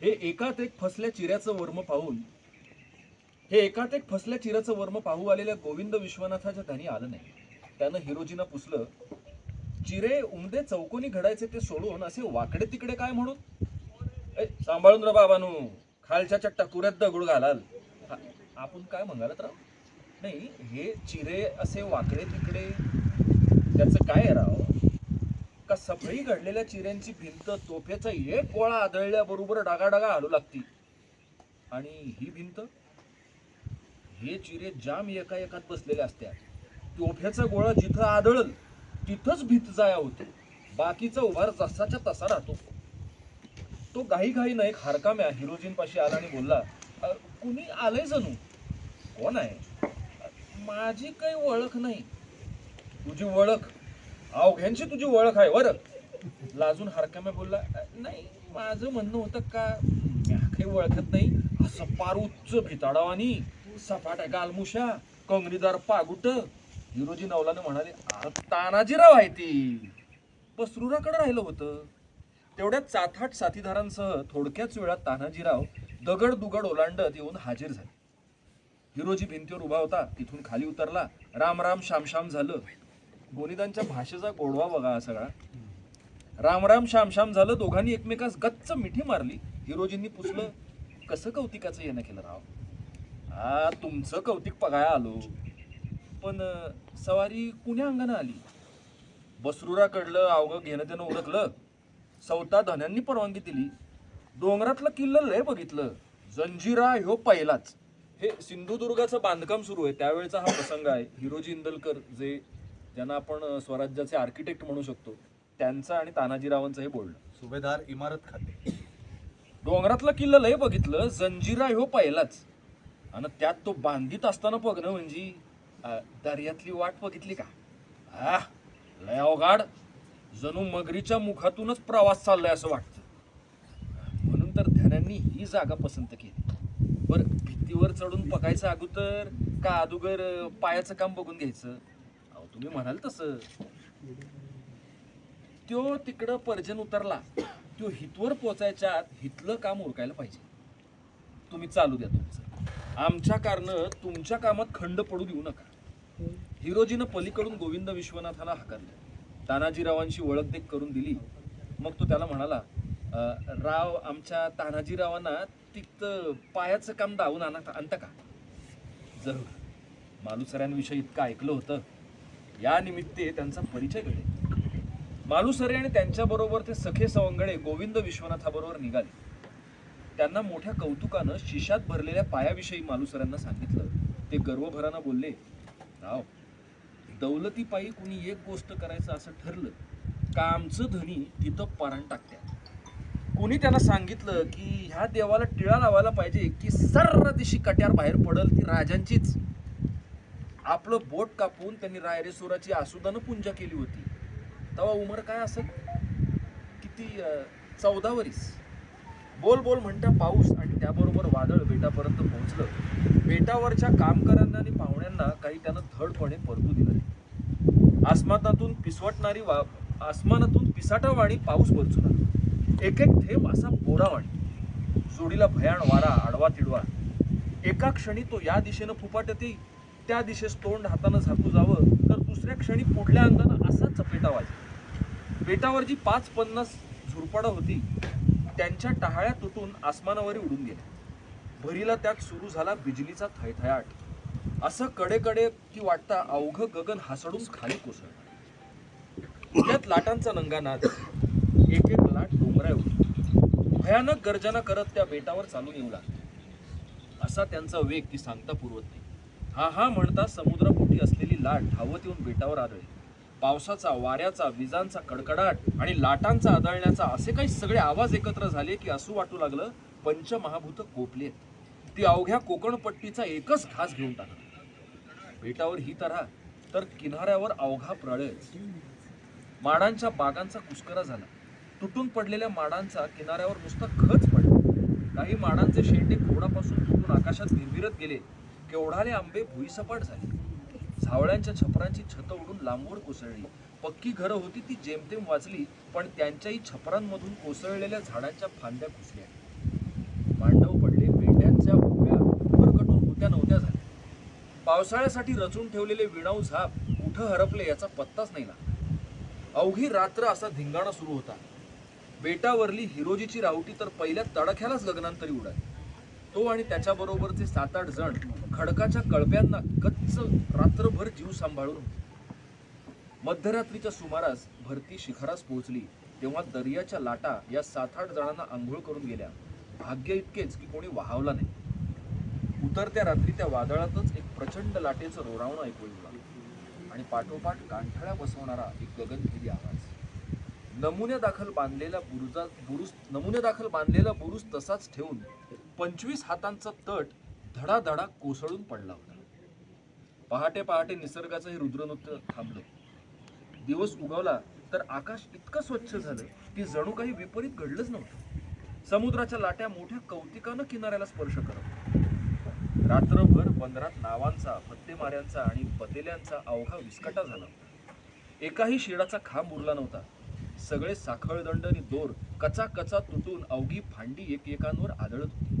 हे एकात एक फसल्या चिऱ्याचं वर्म पाहून हे एकात एक फसल्या चिऱ्याचं वर्म पाहू आलेल्या गोविंद विश्वनाथाच्या ध्यानी आलं नाही. त्यानं हिरोजीनं पुसलं चिरे उमदे चौकोनी घडायचे ते सोडून असे वाकडे तिकडे काय म्हणून? ए, सांभाळून रा बाबानू खालच्या टकुऱ्यात दगड घालाल. हा, आपण काय म्हणालात राव? नाही हे चिरे असे वाकडे तिकडे त्याचं काय आहे राव? का सफळी घडलेल्या चिऱ्यांची भिंत तोफ्याचा एक गोळा आदळल्याबरोबर डागाडागा हलू लागती. आणि ही भिंत? हे चिरे जाम एका एकात असत्या तोफ्याचा गोळा जिथं आदळल तिथंच भीत जाया होते. बाकीचा उभार जसाच्या तसा राहतो. तो घाई घाईनं एक हरकाम्या हिरोजींपाशी आला आणि बोलला कुणी आलंय जणू? कोण आहे? माझी काही ओळख नाही. तुझी ओळख? अवघ्यांची तुझी ओळख आहे वर लाजून हरकाम्या बोलला नाही माझं म्हणणं होतं का काही ओळखत नाही. असं पार उच्च भिताडावानी सपाट्या गालमुशा कंगणीदार पागुट. हिरोजी नवलाने म्हणाले तानाजीराव आहे ती. पसरुराकडे राहिलं होतं. तेवढ्या चाथाट साथीदारांसह थोडक्याच वेळात तानाजीराव दगड दुगड ओलांडत येऊन हाजीर झाले. हिरोजी भिंतीवर उभा होता तिथून खाली उतरला. राम राम श्यामश्याम झालं. गोनिदांच्या भाषेचा गोडवा बघा हा सगळा. राम राम श्याम श्याम झालं दोघांनी एकमेकास गच्च मिठी मारली. हिरोजींनी पुसलं. कसं कौतिकाचं येणं केलं राव? हा तुमचं कौतिक बघायला आलो. पण सवारी कुण्या अंगानं आली? बसरुराकडलं अवघं घेणं त्यानं उरकलं. सौता धन्यांनी परवानगी दिली. डोंगरातलं किल्लं लय बघितलं. जंजिरा ह्यो पहिलाच. हे सिंधुदुर्गाचं बांधकाम सुरू आहे. त्यावेळेचा हा प्रसंग आहे. हिरोजी इंदलकर जे ज्यांना आपण स्वराज्याचे आर्किटेक्ट म्हणू शकतो त्यांचं आणि तानाजीरावांचं हे बोलणं. सुभेदार इमारत खाते. डोंगरातलं किल्ला लय बघितलं जंजिरा ह्यो पहिलाच. आणि त्यात तो बांधित असताना बघणं म्हणजे दर्यातली वाट बघितली का? आ लय अवघाड. जणू मगरीच्या मुखातूनच प्रवास चाललाय असं वाटतं. म्हणून तर ध्यानांनी ही जागा पसंत केली. बर भित्तीवर चढून बघायचं अगोदर का अगोदर पायाचं काम बघून घ्यायचं? तुम्ही म्हणाल तसं. त्यो तिकडं पर्जन उतरला. त्यो हितवर पोचायच्या आत हितलं काम उरकायला पाहिजे. तुम्ही चालू द्या तुमचं. आमच्या कारण तुमच्या कामात खंड पडू देऊ नका. हिरोजीनं पलीकडून गोविंद विश्वनाथाला हाकारलं. तानाजीरावांशी ओळख देख करून दिली. मग तो त्याला म्हणाला राव आमच्या तानाजीरावांना तिथं पायाचं काम दावून आणा आणता का? जरूर. मालुसऱ्यांविषयी इतकं ऐकलं होतं. या निमित्ते त्यांचा परिचय घडेल. मालुसरे आणि त्यांच्याबरोबर ते सखे सवंगडे गोविंद विश्वनाथाबरोबर निघाले. त्यांना मोठ्या कौतुकानं शिशात भरलेल्या पायाविषयी मालुसऱ्यांना सांगितलं. ते गर्वभरानं बोलले राव दौलतीपायी कुणी एक गोष्ट करायचं असं ठरलं का आमचं धनी तिथं पराण टाकत्या? कोणी त्यांना सांगितलं की ह्या देवाला टिळा लावायला पाहिजे की सर्र दिशी कट्यार बाहेर पडल ती राजांचीच. आपलं बोट कापून त्यांनी रायरेश्वराची आसुदानं पूजा केली होती. तेव्हा उमर काय असेल? किती चौदा वरीस. बोल बोल म्हणता पाऊस आणि त्याबरोबर वादळ बेटापर्यंत पोहोचलं. बेटावरच्या कामगारांना आणि पाहुण्यांना काही त्यानं धडपणे परतू दिलं नाही. आसमानातून पिसवटणारी वा आसमानातून पिसाटावाणी पाऊस बरचू लागला. एक एक थेंब असा बोरावाणी. जोडीला भयाण वारा आडवा तिडवा एका क्षणी तो या दिशेनं फुपाटत येई त्या दिशेस तोंड हातानं झाकू जावं तर दुसऱ्या क्षणी पुढल्या अंगानं असा चपेटा वाजला. बेटावर जी पाच पन्नास झुरपाडं होती त्यांच्या टहाळ्या तुटून आसमानावर उडून गेल्या. भरीला त्यात सुरू झाला बिजलीचा थयथयाट असं कडेकडे की वाटता अवघं गगन हासडून खाली कोसळलं. त्यात लाटांचा नंगानाद एक एक लाट डोंगरा होती भयानक गर्जना करत त्या बेटावर चालून येऊ लागला. असा त्यांचा वेग ती सांगता पुरवत नाही. हा हा म्हणता समुद्रपोटी असलेली लाट धावत येऊन बेटावर आदळली. पावसाचा वाऱ्याचा विजांचा कडकडाट आणि लाटांचा आदळण्याचा असे काही सगळे आवाज एकत्र झाले की असू वाटू लागलं पंचमहाभूत कोपलेत. ती अवघ्या कोकणपट्टीचा एकच घास घेऊन टाकला बेटावर ही तऱ्हा तर किनाऱ्यावर अवघा प्रळय माडांच्या बागांचा कुस्करा झाला. तुटून पडलेल्या माडांचा किनाऱ्यावर नुसता खच पडला. काही माडांचे शेंडे खोडापासून तुटून आकाशात भिरभिरत गेले. केवढाले आंबे भुईसपाट झाले. झावळ्यांच्या छपरांची छत उडून लांबवर कोसळली. पक्की घरं होती ती जेमतेम वाचली पण त्यांच्याही छपरांमधून कोसळलेल्या झाडांच्या फांद्या घुसल्या. मांडव पडले पेंड्यांच्या उभ्या भरकटून होत्या नव्हत्या झाल्या. पावसाळ्यासाठी रचून ठेवलेले विणाऊ झाप कुठं हरपले याचा पत्ताच नाही लागला. अवघी रात्र असा धिंगाणा सुरू होता. बेटावरली हिरोजीची रावटी तर पहिल्या तडख्यालाच गगनांतरी उडाली. तो आणि त्याच्याबरोबरचे सात आठ जण खडकाच्या कळप्यांना कच्च रात्रभर जीव सांभाळून होते. मध्यरात्रीच्या सुमारास भरती शिखरास पोहोचली तेव्हा दर्याच्या लाटा या सात आठ जणांना आंघोळ करून गेल्या. भाग्य इतकेच की कोणी वाहवला नाही. उतरत्या रात्री त्या वादळातच एक प्रचंड लाटेचं रोरावणं ऐकू लागलं आणि पाठोपाठ गांठळ्या बसवणारा एक गगनभेदी आवाज. नमुन्या दाखल बांधलेला बुरुजा बुरुज नमुन्या दाखल बांधलेला बुरुज तसाच ठेवून पंचवीस हातांचा तट धडाधडा कोसळून पडला होता. पहाटे पहाटे निसर्गाचं हे रुद्रनृत्य थांबलं. दिवस उगवला तर आकाश इतकं स्वच्छ झालं की जणू काही विपरीत घडलंच नव्हतं. समुद्राच्या लाट्या मोठ्या कौतिकानं किनाऱ्याला स्पर्श करत रात्रभर बंदरात नावांचा फत्तेमाऱ्यांचा आणि पतेल्यांचा अवघा विस्कटा झाला एकाही शेडाचा खांब उरला नव्हता. सगळे साखळदंड आणि दोर कचा कचा तुटून अवघी फांडी एकमेकांवर आदळत होती.